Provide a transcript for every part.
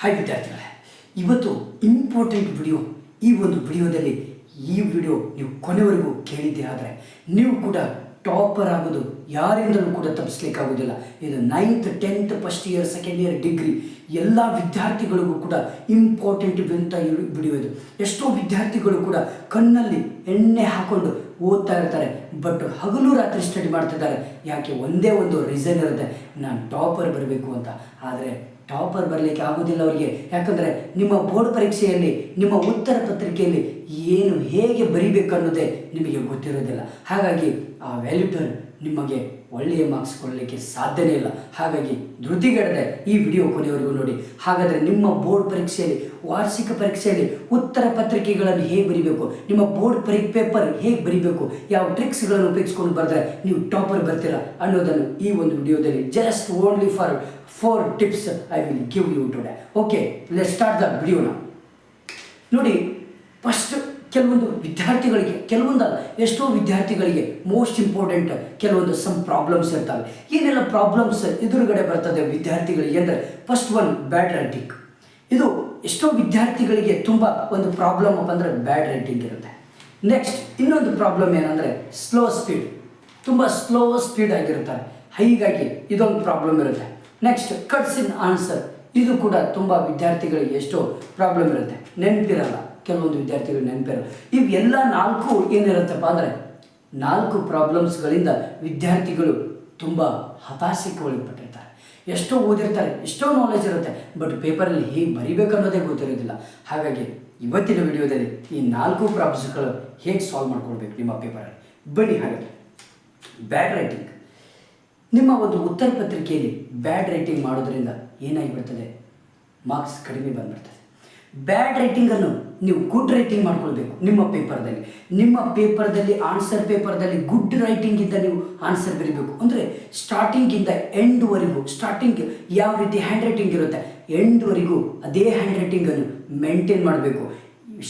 Hi ವಿದ್ಯಾರ್ಥಿಗಳೇ ಇವತ್ತು important video ಈ ಒಂದು ವಿಡಿಯೋದಲ್ಲಿ ಈ ವಿಡಿಯೋ ನೀವು ಕೊನೆವರೆಗೂ ಕೇಳಿದ್ದೆ ಆದರೆ ನೀವು ಕೂಡ ಟಾಪರ್ ಆಗೋದು, ಯಾರಿಂದಲೂ ಕೂಡ ತಪ್ಪಿಸ್ಲಿಕ್ಕಾಗೋದಿಲ್ಲ. ಇದು ninth tenth first year second year degree ಎಲ್ಲ ವಿದ್ಯಾರ್ಥಿಗಳಿಗೂ ಕೂಡ ಇಂಪಾರ್ಟೆಂಟ್ ಅಂತ ವಿಡಿಯೋ ಇದು. ಎಷ್ಟೋ ವಿದ್ಯಾರ್ಥಿಗಳು ಕೂಡ ಕಣ್ಣಲ್ಲಿ ಎಣ್ಣೆ ಹಾಕೊಂಡು ಓದ್ತಾ ಇರ್ತಾರೆ ಬಟ್ ಹಗಲು ರಾತ್ರಿ ಸ್ಟಡಿ ಮಾಡ್ತಿದ್ದಾರೆ. ಯಾಕೆ? ಒಂದೇ ಒಂದು ರೀಸನ್ ಇರುತ್ತೆ, ನಾನು ಟಾಪರ್ ಬರಬೇಕು ಅಂತ. ಆದರೆ ಟಾಪರ್ ಬರಲಿಕ್ಕೆ ಆಗೋದಿಲ್ಲ ಅವರಿಗೆ. ಯಾಕಂದರೆ ನಿಮ್ಮ ಬೋರ್ಡ್ ಪರೀಕ್ಷೆಯಲ್ಲಿ, ನಿಮ್ಮ ಉತ್ತರ ಪತ್ರಿಕೆಯಲ್ಲಿ ಏನು ಹೇಗೆ ಬರಿಬೇಕು ಅನ್ನೋದೇ ನಿಮಗೆ ಗೊತ್ತಿರೋದಿಲ್ಲ. ಹಾಗಾಗಿ ಆ ವ್ಯಾಲ್ಯೂಟರ್ ನಿಮಗೆ ಒಳ್ಳೆಯ ಮಾರ್ಕ್ಸ್ ಕೊಡಲಿಕ್ಕೆ ಸಾಧ್ಯನೇ ಇಲ್ಲ. ಹಾಗಾಗಿ ಧೃತಿಗೆಡದೆ ಈ ವಿಡಿಯೋ ಕೊನೆಯವರೆಗೂ ನೋಡಿ. ಹಾಗಾದರೆ ನಿಮ್ಮ ಬೋರ್ಡ್ ಪರೀಕ್ಷೆಯಲ್ಲಿ, ವಾರ್ಷಿಕ ಪರೀಕ್ಷೆಯಲ್ಲಿ ಉತ್ತರ ಪತ್ರಿಕೆಗಳನ್ನು ಹೇಗೆ ಬರಿಬೇಕು? ನಿಮ್ಮ ಬೋರ್ಡ್ ಪರಿ, ಪೇಪರ್ ಹೇಗೆ ಬರಿಬೇಕು? ಯಾವ ಟ್ರಿಕ್ಸ್ಗಳನ್ನು ಉಪಯೋಗಿಸ್ಕೊಂಡು ಬರೆದ್ರೆ ನೀವು ಟಾಪರ್ ಬರ್ತೀರಾ ಅನ್ನೋದನ್ನು ಈ ಒಂದು ವಿಡಿಯೋದಲ್ಲಿ just only for four tips I will give you today okay let start the ವಿಡಿಯೋನ ನೋಡಿ ಫಸ್ಟ್ ಕೆಲವೊಂದು ವಿದ್ಯಾರ್ಥಿಗಳಿಗೆ, ಕೆಲವೊಂದಲ್ಲ, ಎಷ್ಟೋ ವಿದ್ಯಾರ್ಥಿಗಳಿಗೆ ಮೋಸ್ಟ್ ಇಂಪಾರ್ಟೆಂಟ್ ಕೆಲವೊಂದು ಸಮ್ ಪ್ರಾಬ್ಲಮ್ಸ್ ಇರ್ತವೆ. ಏನೆಲ್ಲ ಪ್ರಾಬ್ಲಮ್ಸ್ ಎದುರುಗಡೆ ಬರ್ತದೆ ವಿದ್ಯಾರ್ಥಿಗಳಿಗೆ ಅಂದರೆ ಫಸ್ಟ್ ಒನ್ ಬ್ಯಾಡ್ ರೈಟಿಂಗ್ ಇದು ಎಷ್ಟೋ ವಿದ್ಯಾರ್ಥಿಗಳಿಗೆ ತುಂಬ ಒಂದು ಪ್ರಾಬ್ಲಮ್ ಅಪ್ಪ ಅಂದರೆ ಬ್ಯಾಡ್ ರೈಟಿಂಗ್ ಇರುತ್ತೆ. ನೆಕ್ಸ್ಟ್ ಇನ್ನೊಂದು ಪ್ರಾಬ್ಲಮ್ ಏನಂದರೆ ಸ್ಲೋ ಸ್ಪೀಡ್ ತುಂಬ ಸ್ಲೋ ಸ್ಪೀಡ್ ಆಗಿರ್ತಾರೆ ಹೀಗಾಗಿ ಇದೊಂದು ಪ್ರಾಬ್ಲಮ್ ಇರುತ್ತೆ. ನೆಕ್ಸ್ಟ್ ಕಟ್ಸ್ ಇನ್ ಆನ್ಸರ್ ಇದು ಕೂಡ ತುಂಬ ವಿದ್ಯಾರ್ಥಿಗಳಿಗೆ ಎಷ್ಟೋ ಪ್ರಾಬ್ಲಮ್ ಇರುತ್ತೆ. ನೆನಪಿರಲ್ಲ. ಕೆಲವೊಂದು ವಿದ್ಯಾರ್ಥಿಗಳು ನೆನಪಿರಲ್ಲ. ಇವೆಲ್ಲ ನಾಲ್ಕು ಏನಿರುತ್ತಪ್ಪ ಅಂದರೆ, ನಾಲ್ಕು ಪ್ರಾಬ್ಲಮ್ಸ್ಗಳಿಂದ ವಿದ್ಯಾರ್ಥಿಗಳು ತುಂಬ ಹತಾಶಕ್ಕೆ ಒಳಪಟ್ಟಿರ್ತಾರೆ ಎಷ್ಟೋ ಓದಿರ್ತಾರೆ, ಎಷ್ಟೋ ನಾಲೆಜ್ ಇರುತ್ತೆ ಬಟ್ ಪೇಪರಲ್ಲಿ ಹೇಗೆ ಬರಿಬೇಕು ಅನ್ನೋದೇ ಗೊತ್ತಿರೋದಿಲ್ಲ. ಹಾಗಾಗಿ ಇವತ್ತಿನ ವಿಡಿಯೋದಲ್ಲಿ ಈ ನಾಲ್ಕು ಪ್ರಾಬ್ಲಮ್ಸ್ಗಳು ಹೇಗೆ ಸಾಲ್ವ್ ಮಾಡ್ಕೊಳ್ಬೇಕು ನಿಮ್ಮ ಪೇಪರಲ್ಲಿ ಬನ್ನಿ ಹಾಗಾದರೆ. ಬ್ಯಾಡ್ ರೈಟಿಂಗ್ ನಿಮ್ಮ ಒಂದು ಉತ್ತರ ಪತ್ರಿಕೆಯಲ್ಲಿ ಬ್ಯಾಡ್ ರೈಟಿಂಗ್ ಮಾಡೋದ್ರಿಂದ ಏನಾಗಿಬಿಡ್ತದೆ ಮಾರ್ಕ್ಸ್ ಕಡಿಮೆ ಬಂದ್ಬಿಡ್ತದೆ. ಬ್ಯಾಡ್ ರೈಟಿಂಗನ್ನು ನೀವು ಗುಡ್ ರೈಟಿಂಗ್ ಮಾಡ್ಕೊಳ್ಬೇಕು ನಿಮ್ಮ ಪೇಪರ್ದಲ್ಲಿ ನಿಮ್ಮ ಪೇಪರ್ದಲ್ಲಿ ಆನ್ಸರ್ ಪೇಪರ್ದಲ್ಲಿ ಗುಡ್ ರೈಟಿಂಗ್ ಇಂದ ನೀವು ಆನ್ಸರ್ ಬರೀಬೇಕು. ಅಂದರೆ ಸ್ಟಾರ್ಟಿಂಗಿಂದ ಎಂಡ್ವರೆಗೂ ಸ್ಟಾರ್ಟಿಂಗ್ ಯಾವ ರೀತಿ ಹ್ಯಾಂಡ್ ರೈಟಿಂಗ್ ಇರುತ್ತೆ ಎಂಡ್ವರೆಗೂ ಅದೇ ಹ್ಯಾಂಡ್ ರೈಟಿಂಗನ್ನು ಮೇಂಟೈನ್ ಮಾಡಬೇಕು.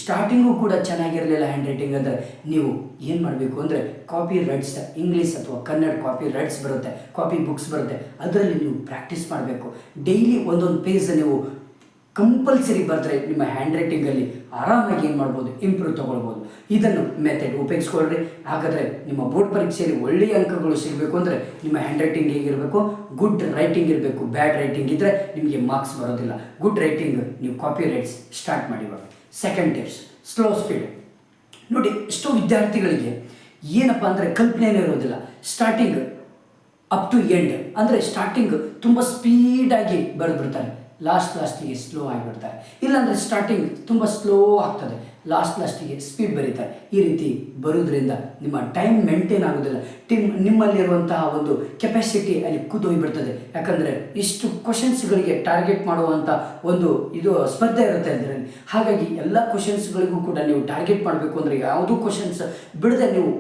ಸ್ಟಾರ್ಟಿಂಗು ಕೂಡ ಚೆನ್ನಾಗಿರಲಿಲ್ಲ ಹ್ಯಾಂಡ್ ರೈಟಿಂಗ್ ಅಂದರೆ ನೀವು ಏನು ಮಾಡಬೇಕು ಅಂದರೆ ಕಾಪಿ ರೈಟ್ಸ್ ಇಂಗ್ಲೀಷ್ ಅಥವಾ ಕನ್ನಡ ಕಾಪಿ ರೈಟ್ಸ್ ಬರುತ್ತೆ ಕಾಪಿ ಬುಕ್ಸ್ ಬರುತ್ತೆ, ಅದರಲ್ಲಿ ನೀವು ಪ್ರಾಕ್ಟೀಸ್ ಮಾಡಬೇಕು. ಡೈಲಿ ಒಂದೊಂದು ಪೇಜ್ ನೀವು ಕಂಪಲ್ಸರಿ ಬರೆದ್ರೆ ನಿಮ್ಮ ಹ್ಯಾಂಡ್ ರೈಟಿಂಗಲ್ಲಿ ಆರಾಮಾಗಿ ಏನು ಮಾಡ್ಬೋದು ಇಂಪ್ರೂವ್ ತೊಗೊಳ್ಬೋದು. ಇದನ್ನು ಮೆಥಡ್ ಉಪಯೋಗಿಸ್ಕೊಳ್ರಿ. ಹಾಗಾದರೆ ನಿಮ್ಮ ಬೋರ್ಡ್ ಪರೀಕ್ಷೆಯಲ್ಲಿ ಒಳ್ಳೆಯ ಅಂಕಗಳು ಸಿಗಬೇಕು ಅಂದರೆ ನಿಮ್ಮ ಹ್ಯಾಂಡ್ ರೈಟಿಂಗ್ ಹೇಗಿರಬೇಕು? ಗುಡ್ ರೈಟಿಂಗ್ ಇರಬೇಕು. ಬ್ಯಾಡ್ ರೈಟಿಂಗ್ ಇದ್ದರೆ ನಿಮಗೆ ಮಾರ್ಕ್ಸ್ ಬರೋದಿಲ್ಲ. ಗುಡ್ ರೈಟಿಂಗ್ ನೀವು ಕಾಪಿ ರೈಟ್ಸ್ ಸ್ಟಾರ್ಟ್ ಮಾಡಿವಾಗ ಸೆಕೆಂಡ್ ಟಿಪ್ಸ್ ಸ್ಲೋ ಸ್ಪೀಡ್ ನೋಡಿ, ಎಷ್ಟೋ ವಿದ್ಯಾರ್ಥಿಗಳಿಗೆ ಏನಪ್ಪ ಅಂದರೆ ಕಲ್ಪನೆಯೇ ಇರೋದಿಲ್ಲ. ಸ್ಟಾರ್ಟಿಂಗ್ ಅಪ್ ಟು ಎಂಡ್ ಅಂದರೆ ಸ್ಟಾರ್ಟಿಂಗ್ ತುಂಬ ಸ್ಪೀಡಾಗಿ ಬರೆದ್ಬಿಡ್ತಾರೆ. ಲಾಸ್ಟ್ ಲಾಸ್ಟಿಗೆ ಸ್ಲೋ ಆಗಿಬಿಡ್ತಾರೆ. ಇಲ್ಲಾಂದರೆ ಸ್ಟಾರ್ಟಿಂಗ್ ತುಂಬ ಸ್ಲೋ ಆಗ್ತದೆ. ಲಾಸ್ಟ್ ಲಾಸ್ಟಿಗೆ ಸ್ಪೀಡ್ ಬರೀತಾರೆ ಈ ರೀತಿ ಬರೋದ್ರಿಂದ ನಿಮ್ಮ ಟೈಮ್ ಮೇಂಟೈನ್ ಆಗೋದಿಲ್ಲ. ಟಿಮ್ ನಿಮ್ಮಲ್ಲಿರುವಂತಹ ಒಂದು ಕೆಪಾಸಿಟಿ ಅಲ್ಲಿ ಕುದೋಗಿಬಿಡ್ತದೆ ಯಾಕಂದರೆ ಇಷ್ಟು ಕ್ವಶನ್ಸ್ಗಳಿಗೆ ಟಾರ್ಗೆಟ್ ಮಾಡುವಂಥ ಒಂದು ಇದು ಸ್ಪರ್ಧೆ ಇರುತ್ತೆ ಅದರಲ್ಲಿ. ಹಾಗಾಗಿ ಎಲ್ಲ ಕ್ವಶನ್ಸ್ಗಳಿಗೂ ಕೂಡ ನೀವು ಟಾರ್ಗೆಟ್ ಮಾಡಬೇಕು ಅಂದರೆ ಯಾವುದೂ ಕ್ವಶನ್ಸ್ ಬಿಡದೆ ನೀವು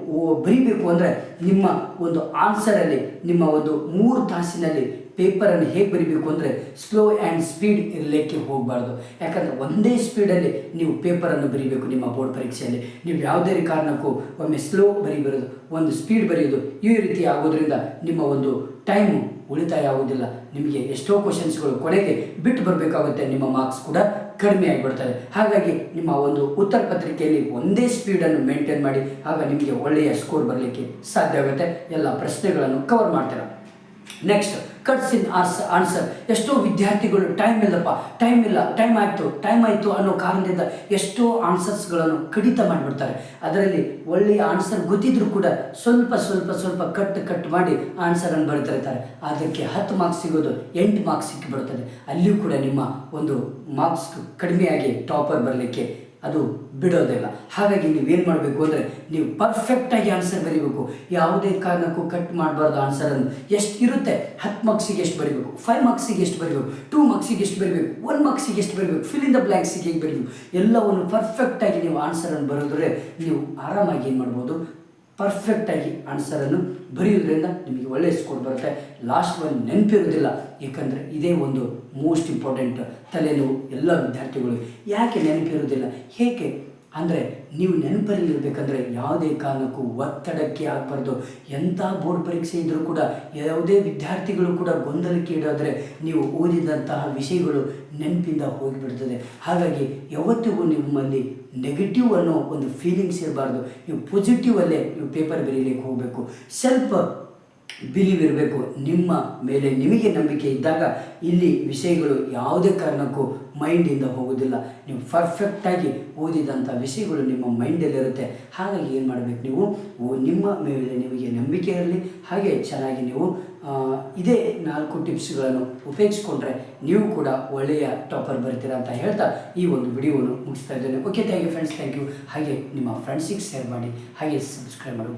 ಬರೀಬೇಕು ಅಂದರೆ ನಿಮ್ಮ ಒಂದು ಆನ್ಸರಲ್ಲಿ ನಿಮ್ಮ ಒಂದು ಮೂರು ತಾಸಿನಲ್ಲಿ ಪೇಪರನ್ನು ಹೇಗೆ ಬರಿಬೇಕು ಅಂದರೆ ಸ್ಲೋ ಆ್ಯಂಡ್ ಸ್ಪೀಡ್ ಇರಲಿಕ್ಕೆ ಹೋಗಬಾರ್ದು. ಯಾಕಂದರೆ ಒಂದೇ ಸ್ಪೀಡಲ್ಲಿ ನೀವು ಪೇಪರನ್ನು ಬರೀಬೇಕು ನಿಮ್ಮ ಬೋರ್ಡ್ ಪರೀಕ್ಷೆಯಲ್ಲಿ. ನೀವು ಯಾವುದೇ ಕಾರಣಕ್ಕೂ ಒಮ್ಮೆ ಸ್ಲೋ ಬರೀಬರೋದು. ಒಂದು ಸ್ಪೀಡ್ ಬರೆಯೋದು ಈ ರೀತಿ ಆಗೋದ್ರಿಂದ ನಿಮ್ಮ ಒಂದು ಟೈಮು ಉಳಿತಾಯ ಆಗೋದಿಲ್ಲ ನಿಮಗೆ ಎಷ್ಟೋ ಕ್ವಶನ್ಸ್ಗಳು ಕೊನೆಗೆ ಬಿಟ್ಟು ಬರಬೇಕಾಗುತ್ತೆ. ನಿಮ್ಮ ಮಾರ್ಕ್ಸ್ ಕೂಡ ಕಡಿಮೆ ಆಗಿಬಿಡ್ತದೆ ಹಾಗಾಗಿ ನಿಮ್ಮ ಒಂದು ಉತ್ತರ ಪತ್ರಿಕೆಯಲ್ಲಿ ಒಂದೇ ಸ್ಪೀಡನ್ನು ಮೇಂಟೈನ್ ಮಾಡಿ, ಆಗ ನಿಮಗೆ ಒಳ್ಳೆಯ ಸ್ಕೋರ್ ಬರಲಿಕ್ಕೆ ಸಾಧ್ಯ ಆಗುತ್ತೆ. ಎಲ್ಲ ಪ್ರಶ್ನೆಗಳನ್ನು ಕವರ್ ಮಾಡ್ತೀರ. Next cuts in ours answer ಎಷ್ಟೋ ವಿದ್ಯಾರ್ಥಿಗಳು ಟೈಮ್ ಇಲ್ಲಪ್ಪ ಟೈಮ್ ಇಲ್ಲ ಟೈಮ್ ಆಯಿತು ಟೈಮ್ ಆಯಿತು ಅನ್ನೋ ಕಾರಣದಿಂದ ಎಷ್ಟೋ ಆನ್ಸರ್ಸ್ಗಳನ್ನು ಕಡಿತ ಮಾಡಿಬಿಡ್ತಾರೆ. ಅದರಲ್ಲಿ ಒಳ್ಳೆಯ ಆನ್ಸರ್ ಗೊತ್ತಿದ್ರೂ ಕೂಡ ಸ್ವಲ್ಪ ಸ್ವಲ್ಪ ಸ್ವಲ್ಪ ಕಟ್ ಕಟ್ ಮಾಡಿ ಆನ್ಸರನ್ನು ಬರೆದಿರ್ತಾರೆ. ಅದಕ್ಕೆ ಹತ್ತು ಮಾರ್ಕ್ಸ್ ಸಿಗೋದು ಎಂಟು ಮಾರ್ಕ್ಸ್ ಸಿಕ್ಕಿಬಿಡ್ತದೆ ಅಲ್ಲಿಯೂ ಕೂಡ ನಿಮ್ಮ ಒಂದು ಮಾರ್ಕ್ಸ್ ಕಡಿಮೆಯಾಗಿ ಟಾಪರ್ ಬರಲಿಕ್ಕೆ ಅದು ಬಿಡೋದಿಲ್ಲ ಹಾಗಾಗಿ ನೀವೇನು ಮಾಡಬೇಕು ಅಂದರೆ ನೀವು ಪರ್ಫೆಕ್ಟಾಗಿ ಆನ್ಸರ್ ಬರೀಬೇಕು. ಯಾವುದೇ ಕಾರಣಕ್ಕೂ ಕಟ್ ಮಾಡಬಾರ್ದು ಆನ್ಸರನ್ನು ಎಷ್ಟು ಇರುತ್ತೆ? ಹತ್ತು ಮಾರ್ಕ್ಸಿಗೆ ಎಷ್ಟು ಬರೀಬೇಕು? ಫೈವ್ ಮಾರ್ಕ್ಸಿಗೆ ಎಷ್ಟು ಬರೀಬೇಕು? ಟೂ ಮಾರ್ಕ್ಸಿಗೆ ಎಷ್ಟು ಬರೀಬೇಕು? ಒನ್ ಮಾರ್ಕ್ಸಿಗೆ ಎಷ್ಟು ಬರೀಬೇಕು? ಫಿಲ್ ಇನ್ ದ ಬ್ಲ್ಯಾಂಕ್ಸಿಗೆ ಹೇಗೆ ಬರೀಬೇಕು? ಎಲ್ಲವನ್ನು ಪರ್ಫೆಕ್ಟಾಗಿ ನೀವು ಆನ್ಸರನ್ನು ಬರೆದ್ರೆ ನೀವು ಆರಾಮಾಗಿ ಏನು ಮಾಡ್ಬೋದು? ಪರ್ಫೆಕ್ಟಾಗಿ ಆನ್ಸರನ್ನು ಬರೆಯೋದ್ರಿಂದ ನಿಮಗೆ ಒಳ್ಳೆಯ ಸ್ಕೋರ್ ಬರುತ್ತೆ. ಲಾಸ್ಟ್ ಒನ್ ನೆನಪಿರೋದಿಲ್ಲ ಏಕೆಂದರೆ ಇದೇ ಒಂದು ಮೋಸ್ಟ್ ಇಂಪಾರ್ಟೆಂಟ್ ತಲೆನೋವು ಎಲ್ಲ ವಿದ್ಯಾರ್ಥಿಗಳು ಯಾಕೆ ನೆನಪಿರೋದಿಲ್ಲ ಹೇಗೆ? ಅಂದರೆ ನೀವು ನೆನಪಲ್ಲಿ ಇರಬೇಕಂದ್ರೆ ಯಾವುದೇ ಕಾರಣಕ್ಕೂ ಒತ್ತಡಕ್ಕೆ ಆಗಬಾರ್ದು. ಎಂಥ ಬೋರ್ಡ್ ಪರೀಕ್ಷೆ ಇದ್ದರೂ ಕೂಡ, ಯಾವುದೇ ವಿದ್ಯಾರ್ಥಿಗಳು ಕೂಡ ಗೊಂದಲಕ್ಕೆ ಇಡೋದ್ರೆ ನೀವು ಓದಿದಂತಹ ವಿಷಯಗಳು ನೆನಪಿಂದ ಹೋಗಿಬಿಡ್ತದೆ. ಹಾಗಾಗಿ ಯಾವತ್ತಿಗೂ ನಿಮ್ಮಲ್ಲಿ ನೆಗೆಟಿವ್ ಅನ್ನೋ ಒಂದು ಫೀಲಿಂಗ್ಸ್ ಇರಬಾರ್ದು. ನೀವು ಪಾಸಿಟಿವಲ್ಲೇ ನೀವು ಪೇಪರ್ ಬರೀಲಿಕ್ಕೆ ಹೋಗಬೇಕು. ಸ್ವಲ್ಪ ಬಿಲೀವ್ ಇರಬೇಕು ನಿಮ್ಮ ಮೇಲೆ ನಿಮಗೆ ನಂಬಿಕೆ ಇದ್ದಾಗ ಇಲ್ಲಿ ವಿಷಯಗಳು ಯಾವುದೇ ಕಾರಣಕ್ಕೂ ಮೈಂಡಿಂದ ಹೋಗೋದಿಲ್ಲ ನೀವು ಪರ್ಫೆಕ್ಟಾಗಿ ಓದಿದಂಥ ವಿಷಯಗಳು ನಿಮ್ಮ ಮೈಂಡಲ್ಲಿರುತ್ತೆ. ಹಾಗಾಗಿ ಏನು ಮಾಡಬೇಕು ನೀವು? ನಿಮ್ಮ ಮೇಲೆ ನಿಮಗೆ ನಂಬಿಕೆ ಇರಲಿ. ಹಾಗೆ ಚೆನ್ನಾಗಿ ನೀವು ಇದೇ ನಾಲ್ಕು ಟಿಪ್ಸ್ಗಳನ್ನು ಉಪಯೋಗಿಸ್ಕೊಂಡ್ರೆ ನೀವು ಕೂಡ ಒಳ್ಳೆಯ ಟಾಪರ್ ಬರ್ತೀರಾ ಅಂತ ಹೇಳ್ತಾ ಈ ಒಂದು ವಿಡಿಯೋವನ್ನು ಮುಗಿಸ್ತಾ ಇದ್ದೇನೆ. Okay thank you friends thank you ಹಾಗೆ ನಿಮ್ಮ ಫ್ರೆಂಡ್ಸಿಗೆ ಶೇರ್ ಮಾಡಿ. ಹಾಗೆ ಸಬ್ಸ್ಕ್ರೈಬ್ ಮಾಡಿ.